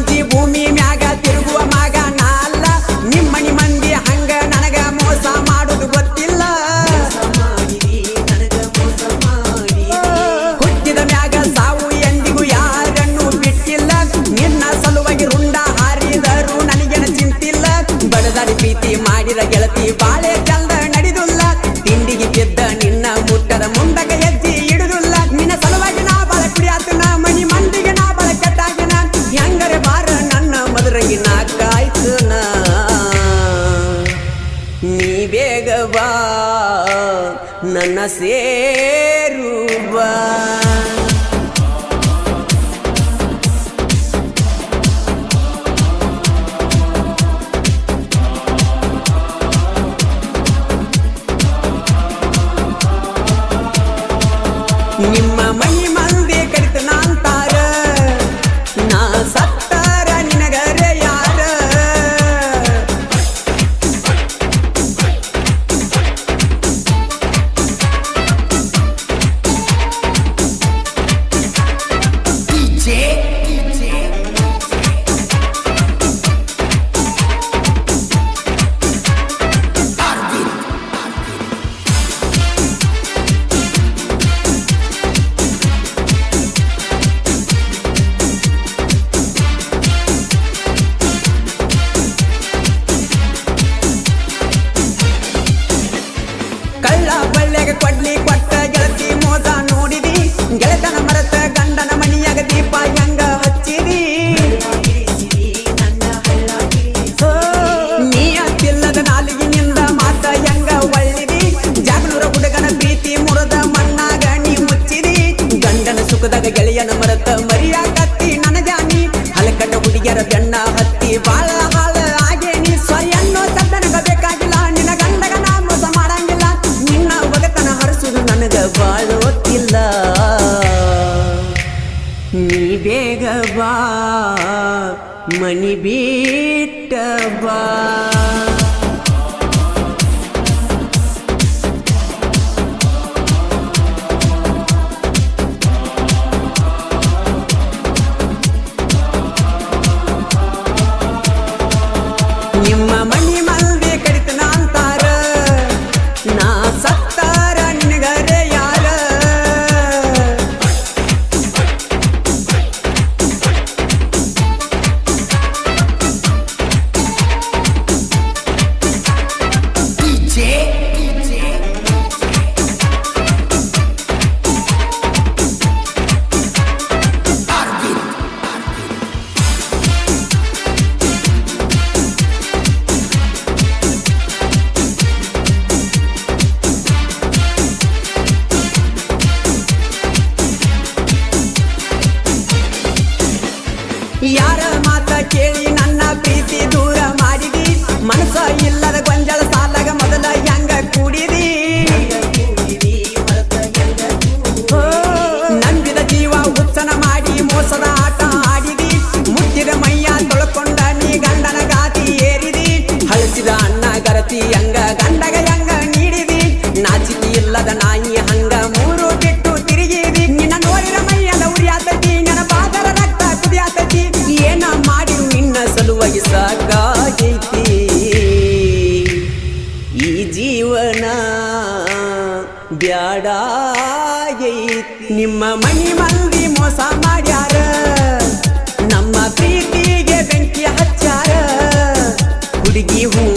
Бандибу ಬೇಗ ಬಾ ನನ್ನ ಸೇರು ಬಾ ನಿಮ್ಮ ಆಕತ್ತಿ ನನಜಾನಿ ಹಲಕಟ ಹುಡುಗಿಯರ ಬೆಣ್ಣ ಹತ್ತಿ ಬಾಳ ಹಾಳ ಆಗೇನಿ ಸರಿ ಅನ್ನೋ ಶಬ್ದ ನಗಬೇಕಾಗಿಲ್ಲ ನಿನ್ನ ಗಂಡಗ ನಾ ಮೋಸ ಮಾಡಂಗಿಲ್ಲ. ನಿನ್ನ ಒಗತನ ಹರಸುದು ನನಗ ಬಾಳ ಗೊತ್ತಿಲ್ಲ. ನೀ ಬೇಗ ಬಾ, ಮನಿ ಬಿ ಸಾಕಾಗೈತಿ. ಈ ಜೀವನ ಬ್ಯಾಡಾಗೈತಿ ನಿಮ್ಮ ಮನಿ ಮಂದಿ ಮೋಸ ಮಾಡ್ಯಾರ. ನಮ್ಮ ಪ್ರೀತಿಗೆ ಬೆಂಕಿ ಹಚ್ಚಾರ. ಹುಡುಗಿ ಹೂ